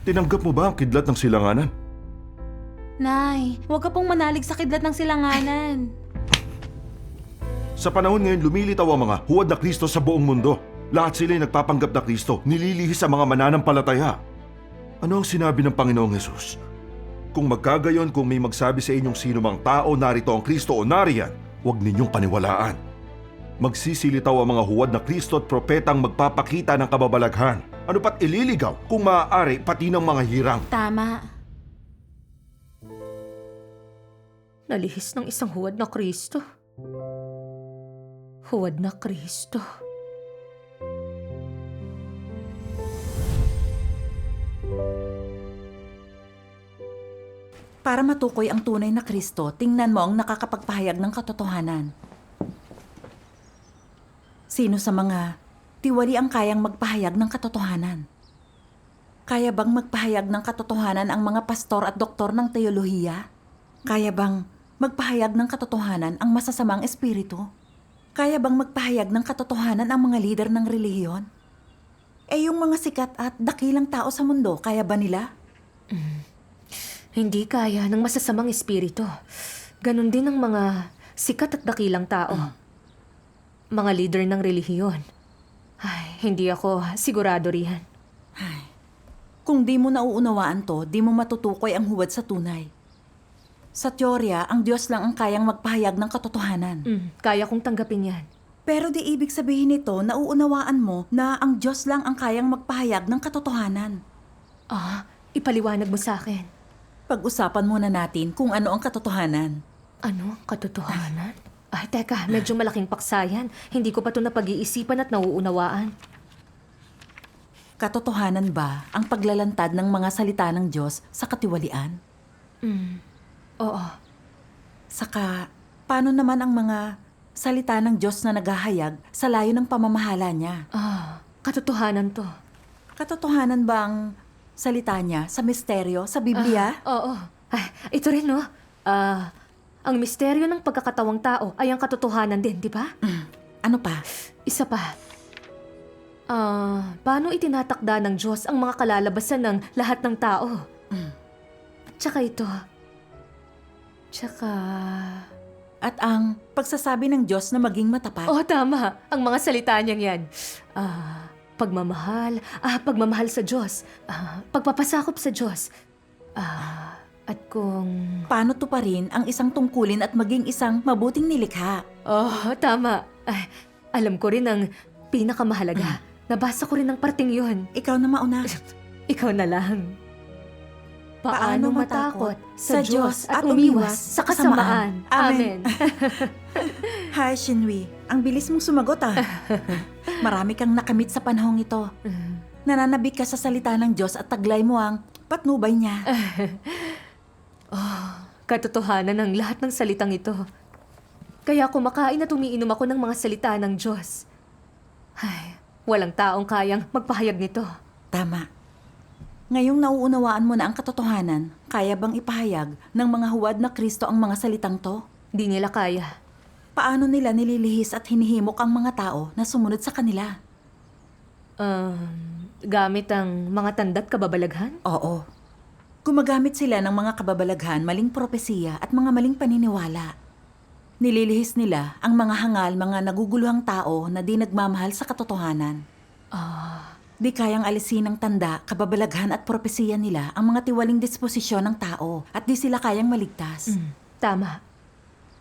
Tinanggap mo ba ang kidlat ng silanganan? Nay, huwag ka pong manalig sa kidlat ng silanganan. Sa panahon ngayon, lumilitaw ang mga huwad na Kristo sa buong mundo. Lahat sila'y nagpapanggap na Kristo, nililihis sa mga mananampalataya. Ano ang sinabi ng Panginoong Yesus? Kung magkagayon kung may magsabi sa inyong sino mang tao narito ang Kristo o nariyan, huwag ninyong paniwalaan. Magsisilitaw ang mga huwad na Kristo at propetang magpapakita ng kababalaghan. Ano pat ililigaw kung maaari pati ng mga hirang. Tama. Nalihis ng isang huwad na Kristo. Huwad na Kristo. Para matukoy ang tunay na Kristo, tingnan mo ang nakakapagpahayag ng katotohanan. Sino sa mga tiwali ang kayang magpahayag ng katotohanan? Kaya bang magpahayag ng katotohanan ang mga pastor at doktor ng teolohiya? Kaya bang magpahayag ng katotohanan ang masasamang espiritu? Kaya bang magpahayag ng katotohanan ang mga lider ng relihiyon? Eh yung mga sikat at dakilang tao sa mundo, kaya ba nila? Hindi kaya ng masasamang espiritu. Ganon din ang mga sikat at dakilang tao. Mga leader ng relihiyon. Ay, hindi ako sigurado riyan. Kung di mo nauunawaan to, di mo matutukoy ang huwad sa tunay. Sa teorya, ang Diyos lang ang kayang magpahayag ng katotohanan. Mm, kaya kong tanggapin yan. Pero di ibig sabihin nito, nauunawaan mo na ang Diyos lang ang kayang magpahayag ng katotohanan. Ah, ipaliwanag mo sa akin. Pag-usapan muna natin kung ano ang katotohanan. Ano? Katotohanan? Ay, teka, medyo malaking paksayan. Hindi ko pa ito napag-iisipan at nauunawaan. Katotohanan ba ang paglalantad ng mga salita ng Diyos sa katiwalian? Mm. Oo. Saka, paano naman ang mga salita ng Diyos na naghahayag sa layo ng pamamahala niya? Ah, katotohanan to. Katotohanan ba ang salita niya sa misteryo, sa Biblia? Oo. Ay, ito rin, no? Ah, ang misteryo ng pagkakatawang tao ay ang katotohanan din, di ba? Ano pa? Isa pa. Ah, paano itinatakda ng Diyos ang mga kalalabasan ng lahat ng tao? Tsaka ito. Tsaka... At ang pagsasabi ng Diyos na maging matapat. Oh, tama. Ang mga salita niyang yan. Ah, pagmamahal. Ah, pagmamahal sa Diyos. Ah, pagpapasakop sa Diyos. Ah, at kung... Paano to pa rin ang isang tungkulin at maging isang mabuting nilikha? Oh, tama. Ay, alam ko rin ang pinakamahalaga. Nabasa ko rin ang parting yun. Ikaw na mauna. Ikaw na lang. Paano matakot sa Diyos at umiwas umiwas sa kasamaan? Amen. Hi, Shinwi. Ang bilis mong sumagot ah. Marami kang nakamit sa panahong ito. Nananabik ka sa salita ng Diyos at taglay mo ang patnubay niya. Katotohanan ng lahat ng salitang ito. Kaya kumakain at umiinom ako ng mga salita ng Diyos. Ay, walang taong kayang magpahayag nito. Tama. Ngayong nauunawaan mo na ang katotohanan, kaya bang ipahayag ng mga huwad na Kristo ang mga salitang to? Di nila kaya. Paano nila nililihis at hinihimok ang mga tao na sumunod sa kanila? Um, gamit ang mga tanda't kababalaghan? Oo. Gumagamit sila ng mga kababalaghan, maling propesiya at mga maling paniniwala. Nililihis nila ang mga hangal, mga naguguluhang tao na di nagmamahal sa katotohanan. Ah, Di kayang alisin ng tanda, kababalaghan at propesiya nila ang mga tiwaling disposisyon ng tao at di sila kayang maligtas. mm, tama.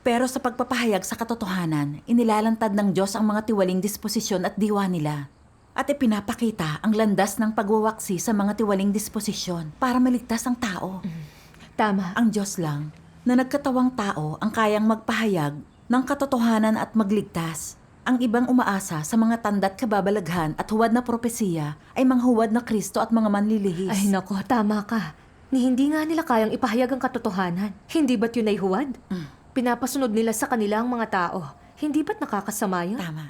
Pero sa pagpapahayag sa katotohanan, inilalantad ng Diyos ang mga tiwaling disposisyon at diwa nila. At ipinapakita ang landas ng pagwawaksi sa mga tiwaling disposisyon para maligtas ang tao. Tama. Ang Diyos lang na nagkatawang tao ang kayang magpahayag ng katotohanan at magligtas. Ang ibang umaasa sa mga tanda't kababalaghan at huwad na propesiya ay mga huwad na Kristo at mga manlilihis. Ay nako, tama ka. Ni hindi nga nila kayang ipahayag ang katotohanan. Hindi ba't yun ay huwad? Pinapasunod nila sa kanilang mga tao. Hindi ba't nakakasama yun? Tama.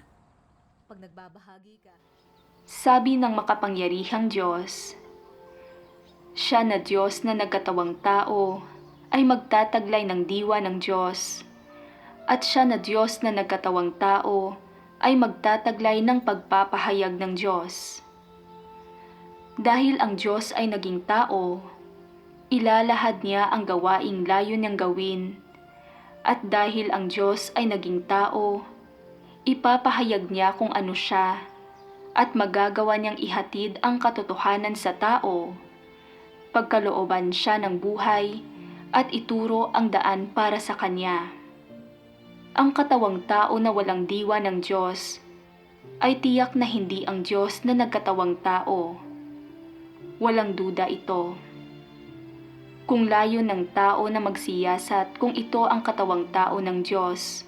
Pag nagbabahagi ka. Sabi ng makapangyarihang Diyos, Siya na Diyos na nagkatawang tao ay magtataglay ng diwa ng Diyos. At siya na Diyos na nagkatawang tao ay magtataglay ng pagpapahayag ng Diyos. Dahil ang Diyos ay naging tao, ilalahad niya ang gawaing layo niyang gawin. At dahil ang Diyos ay naging tao, ipapahayag niya kung ano siya at magagawa niyang ihatid ang katotohanan sa tao. Pagkalooban siya ng buhay at ituro ang daan para sa kanya. Ang katawang tao na walang diwa ng Diyos ay tiyak na hindi ang Diyos na nagkatawang tao. Walang duda ito. Kung layo ng tao na magsiyasat kung ito ang katawang tao ng Diyos,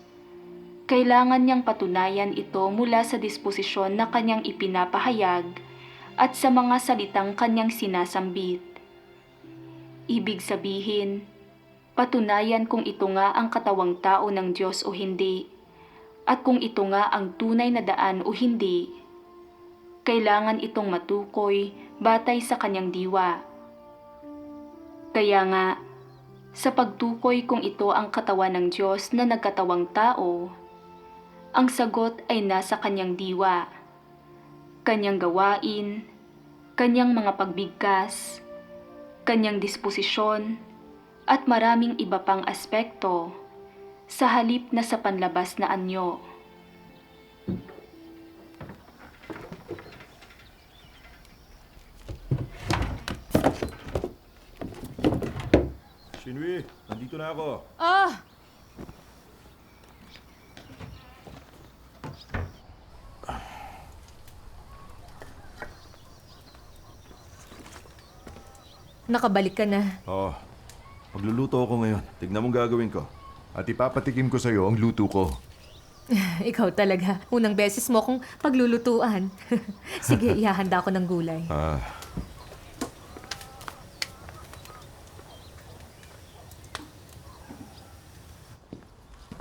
kailangan niyang patunayan ito mula sa disposisyon na kanyang ipinapahayag at sa mga salitang kanyang sinasambit. Ibig sabihin, patunayan kung ito nga ang katawang tao ng Diyos o hindi, at kung ito nga ang tunay na daan o hindi. Kailangan itong matukoy batay sa kanyang diwa. Kaya nga, sa pagtukoy kung ito ang katawan ng Diyos na nagkatawang tao, ang sagot ay nasa kanyang diwa, kanyang gawain, kanyang mga pagbigkas, kanyang disposisyon, at maraming iba pang aspekto sa halip na sa panlabas na anyo. Shinwi, nandito na ako. Ah! Nakabalik ka na. Oo. Magluluto ako ngayon. Tignan mong gagawin ko. At ipapatikim ko sa'yo ang luto ko. Ikaw talaga. Unang beses mo akong paglulutuan. Sige, ihahanda ko ng gulay. Ah.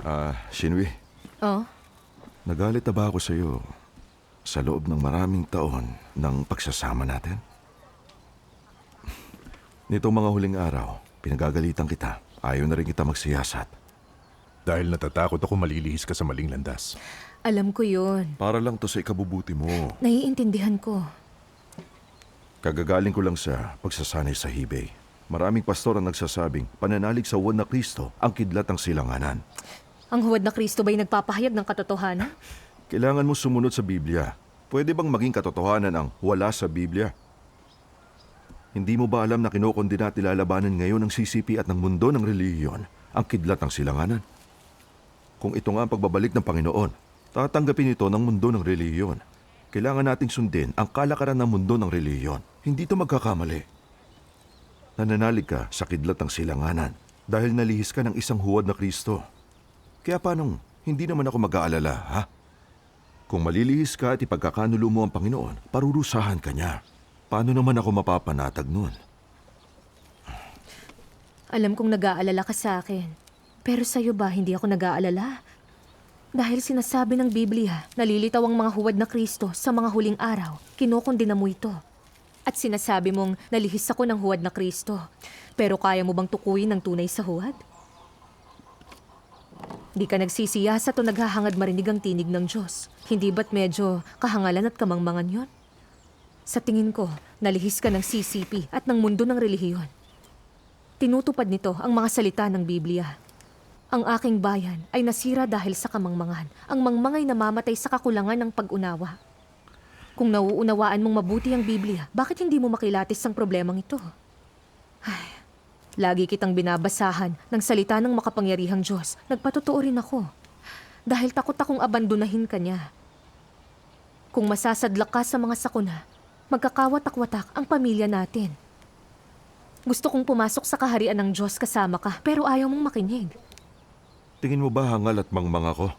Ah, Shinwi, Oh? nagalit na ba ako sa iyo sa loob ng maraming taon ng pagsasama natin? Nitong mga huling araw, pinagagalitan kita. Ayaw na rin kita magsiyasat. Dahil natatakot ako malilihis ka sa maling landas. Alam ko yun. Para lang to sa ikabubuti mo. Naiintindihan ko. Kagagaling ko lang sa pagsasanay sa hibay. Maraming pastor ang nagsasabing pananalig sa uwan na Kristo ang kidlat ng silanganan. Ang huwad na Kristo ba'y nagpapahayag ng katotohanan? Kailangan mo sumunod sa Biblia. Pwede bang maging katotohanan ang wala sa Biblia? Hindi mo ba alam na kinokondina at ilalabanan ngayon ng CCP at ng mundo ng relihiyon ang kidlat ng silanganan? Kung ito nga ang pagbabalik ng Panginoon, tatanggapin ito ng mundo ng relihiyon. Kailangan nating sundin ang kalakaran ng mundo ng relihiyon. Hindi ito magkakamali. Nananalig ka sa kidlat ng silanganan dahil nalihis ka ng isang huwad na Kristo. Kaya paanong hindi naman ako mag-aalala, ha? Kung malilihis ka at ipagkakanulo mo ang Panginoon, parurusahan ka niya. Paano naman ako mapapanatag nun? Alam kong nag-aalala ka sa akin. Pero sa'yo ba hindi ako nag-aalala? Dahil sinasabi ng Biblia, nalilitaw ang mga huwad na Kristo sa mga huling araw. Kinokondina mo ito. At sinasabi mong nalihis ako ng huwad na Kristo. Pero kaya mo bang tukuyin ang tunay sa huwad? Di ka nagsisiyasat o naghahangad marinig ang tinig ng Diyos. Hindi ba't medyo kahangalan at kamangmangan yon? Sa tingin ko, nalihis ka ng CCP at ng mundo ng relihiyon. Tinutupad nito ang mga salita ng Biblia. Ang aking bayan ay nasira dahil sa kamangmangan. Ang mangmangay namamatay sa kakulangan ng pag-unawa. Kung nauunawaan mong mabuti ang Biblia, bakit hindi mo makilatis ang problemang ito? Ay, lagi kitang binabasahan ng salita ng makapangyarihang Diyos. Nagpatotoo rin ako. Dahil takot akong abandonahin ka niya. Kung masasadlak ka sa mga sakuna, magkakawatak-watak ang pamilya natin. Gusto kong pumasok sa kaharian ng Diyos kasama ka, pero ayaw mong makinig. Tingin mo ba hangal at mangmang ako?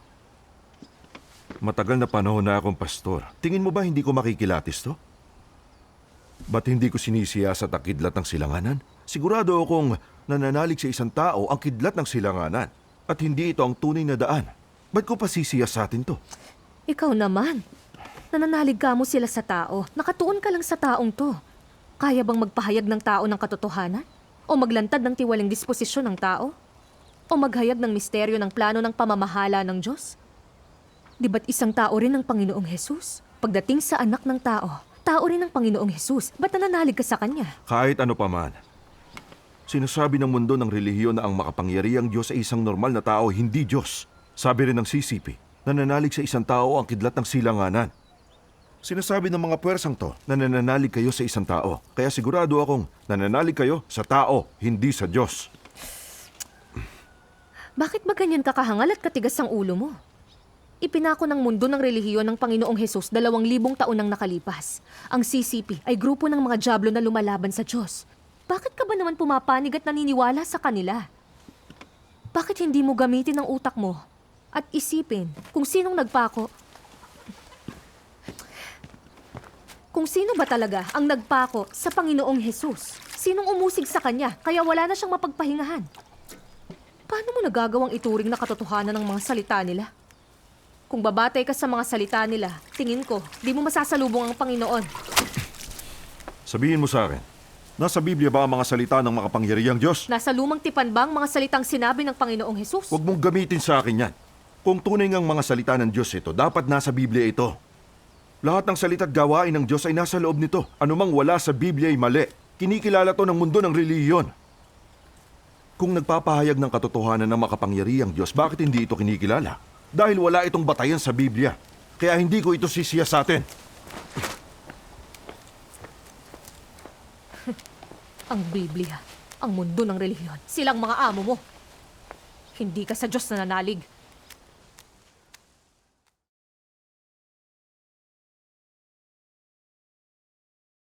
Matagal na panahon na akong pastor. Tingin mo ba hindi ko makikilatis to? Ba't hindi ko sinisiyasat ang kidlat ng silanganan? Sigurado akong nananalig sa isang tao ang kidlat ng silanganan. At hindi ito ang tunay na daan. Ba't ko pa sisiyasatin to? Ikaw naman. Nananalig ka mo sila sa tao. Nakatuon ka lang sa taong to. Kaya bang magpahayag ng tao ng katotohanan? O maglantad ng tiwaling disposisyon ng tao? O maghayag ng misteryo ng plano ng pamamahala ng Diyos? Di ba't isang tao rin ang Panginoong Jesus? Pagdating sa anak ng tao, Tao rin ng Panginoong Jesus. Ba't nananalig ka sa kanya? Kahit ano pa man. Sinasabi ng mundo ng relihiyon na ang makapangyarihang Diyos ay isang normal na tao, hindi Diyos. Sabi rin ng CCP, nananalig sa isang tao ang kidlat ng silanganan. Sinasabi ng mga puwersang to na nananalig kayo sa isang tao. Kaya sigurado akong nananalig kayo sa tao, hindi sa Diyos. Bakit ba ganyan kakahangal at katigas ang ulo mo? Ipinako ng mundo ng relihiyon ng Panginoong Hesus dalawang libong taon nang nakalipas. Ang CCP ay grupo ng mga jablo na lumalaban sa Diyos. Bakit ka ba naman pumapanig at naniniwala sa kanila? Bakit hindi mo gamitin ang utak mo at isipin kung sinong nagpako? Kung sino ba talaga ang nagpako sa Panginoong Hesus? Sinong umusig sa kanya kaya wala na siyang mapagpahingahan? Paano mo nagagawang ituring na katotohanan ng mga salita nila? Kung babatay ka sa mga salita nila, tingin ko, di mo masasalubong ang Panginoon. Sabihin mo sa akin, nasa Biblia ba ang mga salita ng makapangyarihang Diyos? Nasa lumang tipan ba ang mga salitang sinabi ng Panginoong Hesus? Huwag mong gamitin sa akin yan. Kung tunay ngang mga salita ng Diyos ito, dapat nasa Biblia ito. Lahat ng salita at gawain ng Diyos ay nasa loob nito. Anumang wala sa Biblia ay mali. Kinikilala to ng mundo ng relihiyon. Kung nagpapahayag ng katotohanan ng makapangyarihang Diyos, bakit hindi ito kinikilala? Dahil wala itong batayan sa Biblia. Kaya hindi ko ito sisiya sa atin. Ang Biblia, ang mundo ng relihiyon, silang mga amo mo. Hindi ka sa Diyos na nanalig.